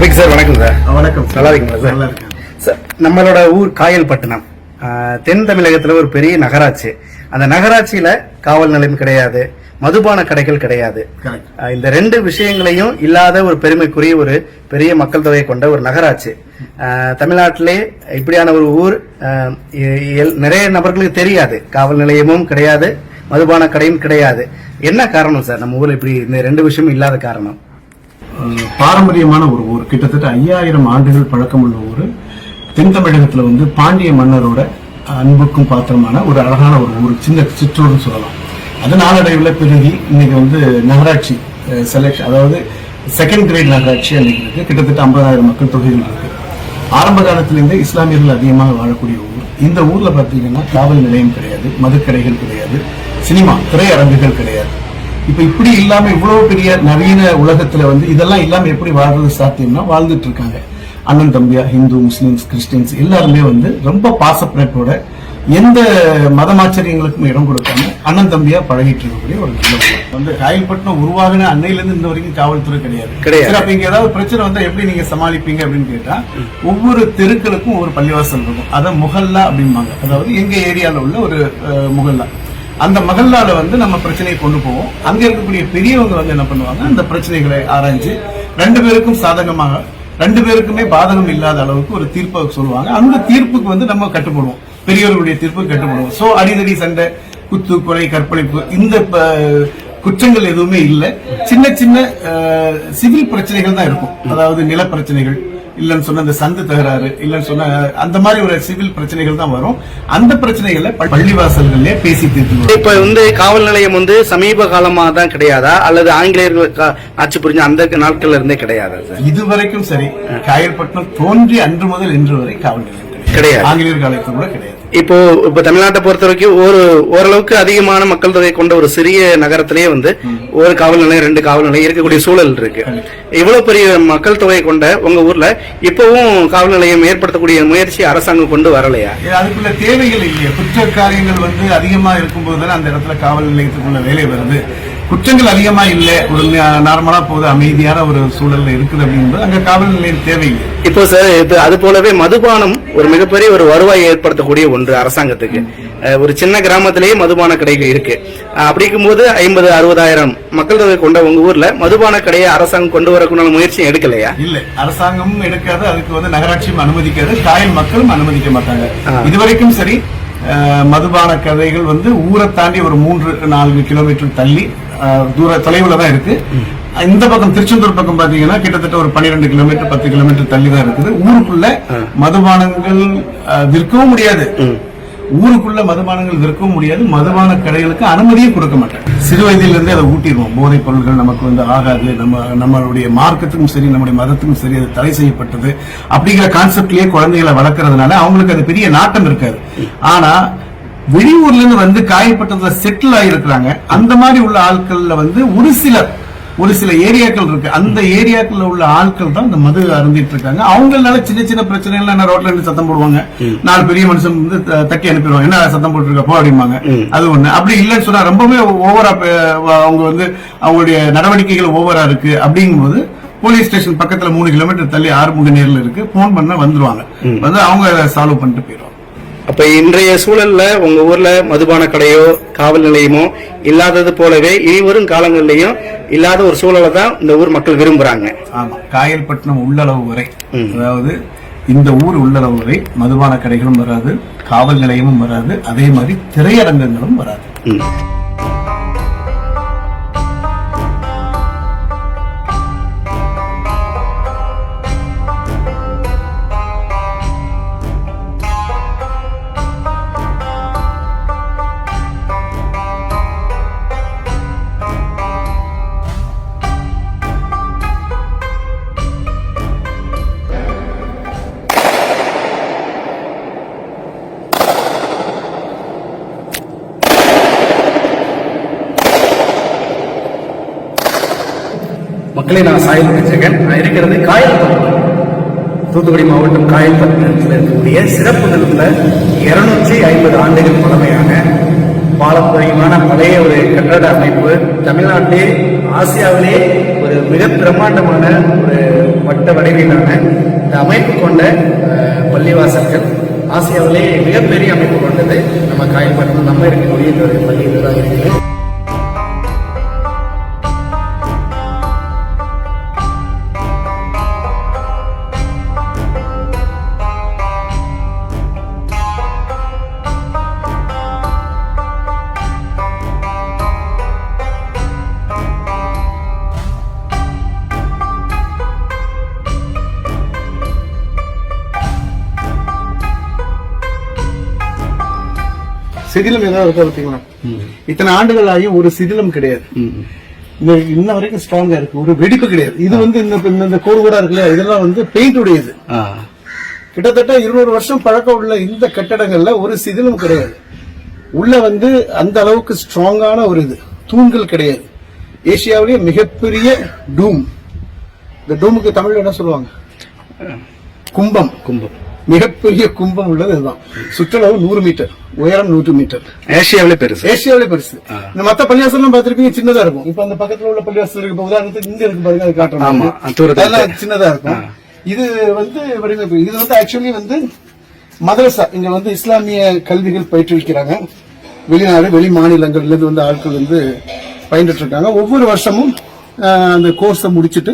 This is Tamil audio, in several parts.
ரபிக் சார் வணக்கம் சார். வணக்கம் நல்லா இருக்கீங்களா சார்? நல்லா இருக்கேன். சார் நம்மளோட ஊர் காயல்பட்டினம். தென் தமிழகத்துல ஒரு பெரிய நகராட்சி. அந்த நகராட்சியில காவல் நிலையம் கிடையாது மதுபான கடைகள் கிடையாது. இந்த ரெண்டு விஷயங்களையும் இல்லாத ஒரு பெருமைக்குரிய ஒரு பெரிய மக்கள் தொகை கொண்ட ஒரு நகராட்சி. தமிழ்நாட்டிலே இப்படியான ஒரு ஊர் நிறைய நபர்களுக்கு தெரியாது. காவல் நிலையமும் கிடையாது மதுபான கடையும் கிடையாது. என்ன காரணம் சார்? நம்ம ஊர்ல இப்படி இந்த ரெண்டு விஷயமும் இல்லாத காரணம்? பாரம்பரியமான ஒரு ஊர். கிட்டத்தட்ட ஐயாயிரம் ஆண்டுகள் பழக்கம் உள்ள ஊர். தென் தமிழகத்தில் வந்து பாண்டிய மன்னரோட அன்புக்கும் பாத்திரமான ஒரு அழகான ஒரு ஊர் சின்ன சிற்றூர்னு சொல்லலாம். அது நாளடைவில் பெருகி இன்னைக்கு வந்து நகராட்சி செலக்ஷன் அதாவது செகண்ட் கிரேட் நகராட்சி அன்னைக்கு இருக்கு. கிட்டத்தட்ட ஐம்பதாயிரம் மக்கள் தொகைகள் இருக்கு. ஆரம்ப காலத்திலிருந்தே இஸ்லாமியர்கள் அதிகமாக வாழக்கூடிய ஊர். இந்த ஊர்ல பார்த்தீங்கன்னா காவல் நிலையம் கிடையாது மதுக்கடைகள் கிடையாது சினிமா திரையரங்குகள் கிடையாது. இப்ப இப்படி இல்லாம இவ்வளவு பெரிய நவீன உலகத்துல வந்து இதெல்லாம் இல்லாம எப்படி வாழ்றது சாத்தியம்னா வாழ்ந்துட்டு இருக்காங்க. அண்ணன் தம்பியா ஹிந்து முஸ்லிம்ஸ் கிறிஸ்டின்ஸ் எல்லாருமே வந்து ரொம்ப பாசப்பிரட்டோட எந்த மதமாச்சரியங்களுக்கும் இடம் கொடுக்காம அண்ணன் தம்பியா பழகிட்டு இருக்கக்கூடிய ஒரு நல்ல. வந்து காயல்பட்டினம் உருவாகின அன்னையில இருந்து இந்த வரைக்கும் காவல்துறை கிடையாது. கிடையாது. சரி, அப்ப இங்க ஏதாவது பிரச்சனை வந்தா எப்படி நீங்க சமாளிப்பீங்க அப்படின்னு கேட்டா ஒவ்வொரு தெருக்களுக்கும் ஒரு பள்ளிவாசல் இருக்கும். அத முகல்லா அப்படிம்பாங்க. அதாவது எங்க ஏரியால உள்ள ஒரு அஹ், முகல்லா. அந்த மகல்லால வந்து நம்ம பிரச்சனையை கொண்டு போவோம். அங்க இருக்கக்கூடிய பெரியவங்க வந்து என்ன பண்ணுவாங்க அந்த பிரச்சனைகளை ஆராய்ஞ்சு ரெண்டு பேருக்கும் சாதகமாக ரெண்டு பேருக்குமே பாதகம் இல்லாத அளவுக்கு ஒரு தீர்ப்பை சொல்லுவாங்க. அந்த தீர்ப்புக்கு வந்து நம்ம கட்டுப்படுவோம். பெரியவர்களுடைய தீர்ப்பு கட்டுப்படுவோம். சோ அடிதடி சண்டை குத்து கொலை கற்பழிப்பு இந்த ப- குற்றங்கள் எதுவுமே இல்லை. சின்ன சின்ன சிவில் பிரச்சனைகள் தான் இருக்கும். அதாவது நில பிரச்சனைகள் இல்லன்னு சொன்ன இந்த சந்து தகராறு இல்லன்னு சொன்ன அந்த மாதிரி ஒரு சிவில் பிரச்சனைகள் தான் வரும். அந்த பிரச்சனைகளை பள்ளிவாசல்களே பேசி தீர்த்து இப்ப வந்து காவல் நிலையம் வந்து சமீப காலமா தான் கிடையாதா? அல்லது ஆங்கிலேயர்கள் ஆட்சி புரிஞ்ச அந்த நாட்கள்ல இருந்தே கிடையாதா சார்? இதுவரைக்கும் சரி. காயல்பட்டினம் தோன்றி அன்று முதல் இன்று வரை காவல் நிலையம் கிடையாது. ஆங்கிலேயர் காலத்தில் கூட கிடையாது. இப்போ இப்ப தமிழ்நாட்டை பொறுத்த வரைக்கும் ஒரு ஓரளவுக்கு அதிகமான மக்கள் தொகை கொண்ட ஒரு சிறிய நகரத்திலேயே வந்து ஒரு காவல் நிலையம் ரெண்டு காவல் நிலையம் இருக்கக்கூடிய சூழல் இருக்கு. இவ்வளவு பெரிய மக்கள் தொகை கொண்ட உங்க ஊர்ல இப்பவும் காவல் நிலையம் ஏற்படுத்தக்கூடிய முயற்சி அரசாங்கம் கொண்டு வரலையா? அதுக்குள்ள தேவைகள் இல்லையா. குற்ற காரியங்கள் வந்து அதிகமா இருக்கும்போது தானே அந்த இடத்துல காவல் நிலையத்துக்குள்ள வேலை வருது. குற்றங்கள் அதிகமா இல்ல. ஒரு நார்மலா போகுது. அமைதியான ஒரு சூழல்ல இருக்குது அப்படிங்கும்போது அங்க காவல் நிலையம் தேவையில்லை. இப்போ சார் இது அது போலவே மதுபானம் ஒரு மிகப்பெரிய ஒரு வருவாய் ஏற்படுத்தக்கூடிய ஒன்று அரசாங்கத்துக்கு. ஒரு சின்ன கிராமத்திலேயே மதுபான கடைகள் இருக்கு. அஹ், அப்படி இருக்கும்போது ஐம்பது அறுபதாயிரம் மக்கள் தொகை கொண்ட உங்க ஊர்ல மதுபான கடையை அரசாங்கம் கொண்டு வரக்கூடிய முயற்சி எடுக்கலையா? இல்ல. அரசாங்கமும் எடுக்காது. அதுக்கு வந்து நகராட்சியும் அனுமதிக்காது. காயல் மக்களும் அனுமதிக்க மாட்டாங்க. இதுவரைக்கும் சரி மதுபான கதைகள் வந்து ஊரை தாண்டி ஒரு மூன்று நான்கு கிலோமீட்டர் தள்ளி தூர தொலைவுல தான் இருக்கு. இந்த பக்கம் திருச்செந்தூர் பக்கம் பாத்தீங்கன்னா கிட்டத்தட்ட ஒரு 12 கிலோமீட்டர் பத்து கிலோமீட்டர் தள்ளி தான் இருக்குது. ஊருக்குள்ள மதுபானங்கள் விற்கவும் முடியாது. ஊருக்குள்ள மதுபானங்கள் விற்கவும் முடியாது. மதுபான கடைகளுக்கு அனுமதியே கொடுக்க மாட்டாங்க. சிறு வயதில இருந்தே அதை ஊட்டிடுவோம். போதைப் பொருட்கள் நமக்கு வந்து ஆகாது. நம்ம நம்மளுடைய மார்க்கத்துக்கும் சரி நம்முடைய மதத்துக்கும் சரி அது தடை செய்யப்பட்டது. அப்படிங்கிற கான்செப்ட்லயே குழந்தைகளை வளர்க்கறதுனால அவங்களுக்கு அது பெரிய நாட்டம் இருக்காது. ஆனா வெளியூர்ல இருந்து வந்து காயப்பட்டதுல செட்டில் ஆகிருக்கிறாங்க அந்த மாதிரி உள்ள ஆட்கள்ல வந்து ஒரு சிலர் ஒரு சில ஏரியாக்கள் இருக்கு. அந்த ஏரியாக்கள்ல உள்ள ஆட்கள் தான் இந்த மது அருந்திட்டு இருக்காங்க. அவங்களால சின்ன சின்ன பிரச்சனைகள் என்ன ரோட்ல இருந்து சத்தம் போடுவாங்க? நாலு பெரிய மனுஷன் வந்து தட்டி அனுப்பிடுவாங்க. என்ன சத்தம் போட்டு இருக்க போ அப்படிம்பாங்க. அது ஒண்ணு. அப்படி இல்லைன்னு சொன்னா ரொம்பவே ஓவரா அவங்க வந்து அவங்களுடைய நடவடிக்கைகள் ஓவரா இருக்கு. அப்படிங்கும்போது போலீஸ் ஸ்டேஷன் பக்கத்துல மூணு கிலோமீட்டர் தள்ளி ஆறுமுக நேர்ல இருக்கு. போன் பண்ணா வந்துருவாங்க. வந்து அவங்க சால்வ் பண்ணிட்டு போயிடுவாங்க. அப்ப இன்றைய சூழல்ல உங்க ஊர்ல மதுபான கடையோ காவல் நிலையமோ இல்லாதது போலவே இனிவரும் காலங்களிலையும் இல்லாத ஒரு சூழலை தான் இந்த ஊர் மக்கள் விரும்புறாங்க. ஆமா. காயல்பட்டினம் உள்ளளவு வரை. அதாவது இந்த ஊர் உள்ளளவு வரை மதுபான கடைகளும் வராது காவல் நிலையமும் வராது அதே மாதிரி திரையரங்கங்களும் வராது. மக்களே நான் சாயல் ரட்சகன் நான் இருக்கிறது காயல் தூத்துக்குடி மாவட்டம் காயல்பட்டினத்தில் இருக்கக்கூடிய சிறப்பு நிலத்தில் இருநூற்றி ஐம்பது ஆண்டுகள் பழமையான பாரம்பரியமான பழைய ஒரு கட்டட அமைப்பு. தமிழ்நாட்டிலே ஆசியாவிலே ஒரு மிக பிரம்மாண்டமான ஒரு வட்ட வடிவிலான இந்த அமைப்பு கொண்ட பள்ளிவாசல்கள். ஆசியாவிலே மிகப்பெரிய அமைப்பு கொண்டது நம்ம காயல்பட்டினம் நம்ம இருக்கக்கூடிய இந்த ஒரு பள்ளி இதுதான் இருக்குது சிதிலம் ஏதாவது இருக்கா பார்த்தீங்களா? இத்தனை ஆண்டுகள் ஆகியும் ஒரு சிதிலம் கிடையாது. இந்த இன்ன வரைக்கும் ஸ்ட்ராங்கா இருக்கு. ஒரு வெடிப்பு கிடையாது. இது வந்து இந்த இந்த- கோடு கூட இருக்குல்ல இதெல்லாம் வந்து பெயிண்ட் உடையது. கிட்டத்தட்ட இருநூறு வருஷம் பழக்கம் உள்ள இந்த கட்டடங்கள்ல ஒரு சிதிலும் கிடையாது. உள்ள வந்து அந்த அளவுக்கு ஸ்ட்ராங்கான ஒரு இது. தூண்கள் கிடையாது. ஏசியாவிலேயே மிகப்பெரிய டூம். இந்த டூமுக்கு தமிழ்ல என்ன சொல்லுவாங்க? கும்பம். கும்பம். மிகப்பெரிய கும்பம் உள்ளது இதுதான். சுற்றளவு நூறு மீட்டர் உயரம் நூற்று மீட்டர் ஏசியாவிலே பெருசு. ஏசியாவிலே பெருசு. இந்த மத்த பள்ளிவாசல்லாம் பார்த்திருப்பீங்க சின்னதா இருக்கும். இப்ப அந்த பக்கத்துல உள்ள பள்ளிவாசல் இருக்கு உதாரணத்துக்கு இங்க இருக்கு பாருங்க அது காட்டுறோம் சின்னதா இருக்கும். இது வந்து வடிவமைப்பு இது வந்து ஆக்சுவலி வந்து மதரசா இங்க வந்து இஸ்லாமிய கல்விகள் பயிற்றுவிக்கிறாங்க. வெளிநாடு வெளி மாநிலங்கள்ல இருந்து வந்து ஆட்கள் வந்து பயின்றுட்டு இருக்காங்க ஒவ்வொரு வருஷமும் அந்த கோர்ஸை முடிச்சிட்டு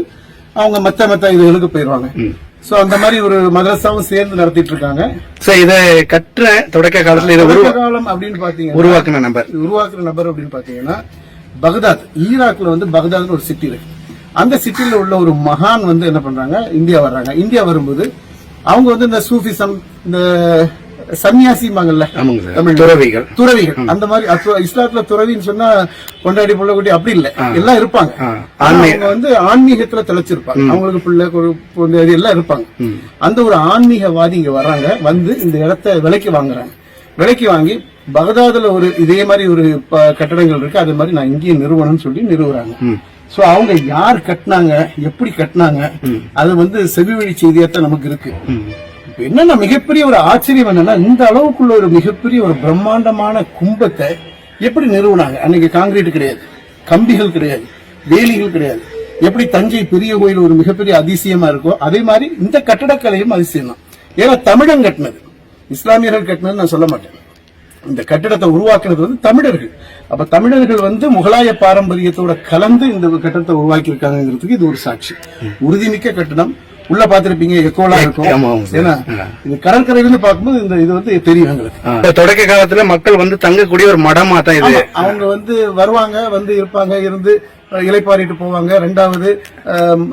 அவங்க மத்த மத்த இதுகளுக்கு போயிருவாங்க சோ அந்த மாதிரி ஒரு மதரசாவும் சேர்ந்து நடத்திட்டு இருக்காங்க சோ இத கட்டுற தொடக்க காலத்துல இதை உருவா காலம் அப்படின்னு பாத்தீங்கன்னா உருவாக்குன நபர். உருவாக்குற நபர் அப்படின்னு பாத்தீங்கன்னா பகதாத். ஈராக்ல வந்து பகதாத்னு ஒரு சிட்டி இருக்கு. அந்த சிட்டில உள்ள ஒரு மகான் வந்து என்ன பண்றாங்க? இந்தியா வர்றாங்க. இந்தியா வரும்போது அவங்க வந்து இந்த சூஃபிசம் இந்த சன்னியாசிமாங்கல்ல தமிழ்ல. துறவிகள். துறவிகள். அந்த மாதிரி இஸ்லாத்துல துறவின்னு சொன்னா கொண்டாடி புள்ளக்குட்டி அப்படி இல்ல. எல்லாம் இருப்பாங்க. அவங்க வந்து ஆன்மீகத்துல திளைச்சிருப்பாங்க. அவங்களுக்கு பிள்ளை ஒரு எல்லாம் இருப்பாங்க. அந்த ஒரு ஆன்மீகவாதி இங்க வர்றாங்க. வந்து இந்த இடத்த விலைக்கு வாங்குறாங்க. விலைக்கு வாங்கி பகதாதுல ஒரு இதே மாதிரி ஒரு கட்டடங்கள் இருக்கு. அதே மாதிரி நான் இங்கேயும் நிறுவனம்னு சொல்லி நிறுவுறாங்க. சோ அவங்க யார் கட்டினாங்க? எப்படி கட்டினாங்க? அது வந்து செவிவழி செய்தியாத்தான் நமக்கு இருக்கு. என்னன்னா மிகப்பெரிய ஒரு ஆச்சரியம் என்னன்னா இந்த அளவுக்குள்ள ஒரு மிகப்பெரிய ஒரு பிரம்மாண்டமான கும்பத்தை எப்படி நிறுவனாங்க? அன்னைக்கு காங்கிரீட் கிடையாது. கம்பிகள் கிடையாது. வேலிகள் கிடையாது. எப்படி தஞ்சை பெரிய கோயில் ஒரு மிகப்பெரிய அதிசயமா இருக்கோ அதே மாதிரி இந்த கட்டடக்கலையும் அதிசயம் தான் ஏன்னா தமிழன் கட்டினது. இஸ்லாமியர்கள் கட்டினது நான் சொல்ல மாட்டேன். இந்த கட்டிடத்தை உருவாக்குனது வந்து தமிழர்கள். அப்ப தமிழர்கள் வந்து முகலாய பாரம்பரியத்தோட கலந்து இந்த கட்டடத்தை உருவாக்கி இருக்காங்கிறதுக்கு இது ஒரு சாட்சி. உறுதிமிக்க கட்டடம். உள்ள பாத்திருப்பீங்க எக்கோலா இருக்கும். ஏன்னா இது கடற்கரையில இருந்து பார்க்கும்போது இந்த இது வந்து தெரியும் எங்களுக்கு. தொடக்க காலத்துல மக்கள் வந்து தங்கக்கூடிய ஒரு மடமா தான் இது. அவங்க வந்து வருவாங்க வந்து இருப்பாங்க இருந்து அஹ், இளைப்பாறிட்டு போவாங்க. ரெண்டாவது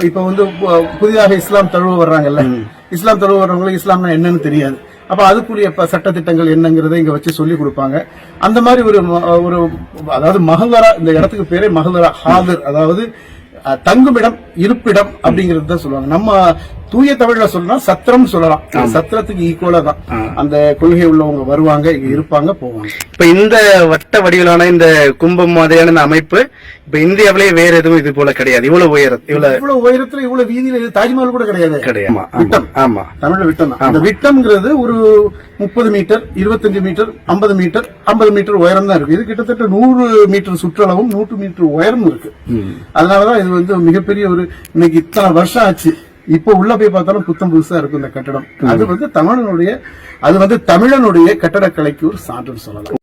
இப்ப வந்து புதிதாக இஸ்லாம் தழுவ வர்றாங்கல்ல. இஸ்லாம் தழுவ வர்றவங்களுக்கு இஸ்லாம்னா என்னன்னு தெரியாது. அப்ப அதுக்குரிய சட்டதிட்டங்கள் என்னங்கிறத இங்க வச்சு சொல்லி கொடுப்பாங்க. அந்த மாதிரி ஒரு ஒரு அதாவது மகதரா இந்த இடத்துக்கு பேரே மகதரா ஹாதர். அதாவது தங்குமிடம் இருப்பிடம் அப்படிங்கிறது தான் சொல்லுவாங்க. நம்ம தூய தமிழ்ல சொல்லலாம். சத்திரம் சொல்லலாம் சத்திரத்துக்கு ஈக்குவலா தான். அந்த கொள்கை உள்ளவங்க வருவாங்க இங்க இருப்பாங்க போவாங்க. இப்ப இந்த வட்ட வடிவிலான இந்த கும்பம் மாதிரியான இந்த அமைப்பு இப்ப இந்தியாவிலேயே வேற எதுவும் இது போல கிடையாது. இவ்வளவு உயரம் இவ்வளவு இவ்வளவு உயரத்துல இவ்வளவு வீதியில இது தாஜ்மஹால் கூட கிடையாது. கிடையாது. ஆமா, விட்டம். ஆமா. தமிழ்ல விட்டம் அந்த விட்டம்ங்கிறது ஒரு முப்பது மீட்டர் இருபத்தஞ்சு மீட்டர் ஐம்பது மீட்டர் ஐம்பது மீட்டர் உயரம் தான் இருக்கு. இது கிட்டத்தட்ட நூறு மீட்டர் சுற்றளவும் நூற்று மீட்டர் உயரமும் இருக்கு. அதனாலதான் இது வந்து மிகப்பெரிய ஒரு இன்னைக்கு இத்தனை வருஷம் ஆச்சு. இப்போ உள்ள போய் பார்த்தாலும் புத்தம் புதுசா இருக்கும் இந்த கட்டடம். அது வந்து தமிழனுடைய அது வந்து தமிழனுடைய கட்டடக்கலைக்கு ஒரு சான்றுன்னு சொல்லலாம்.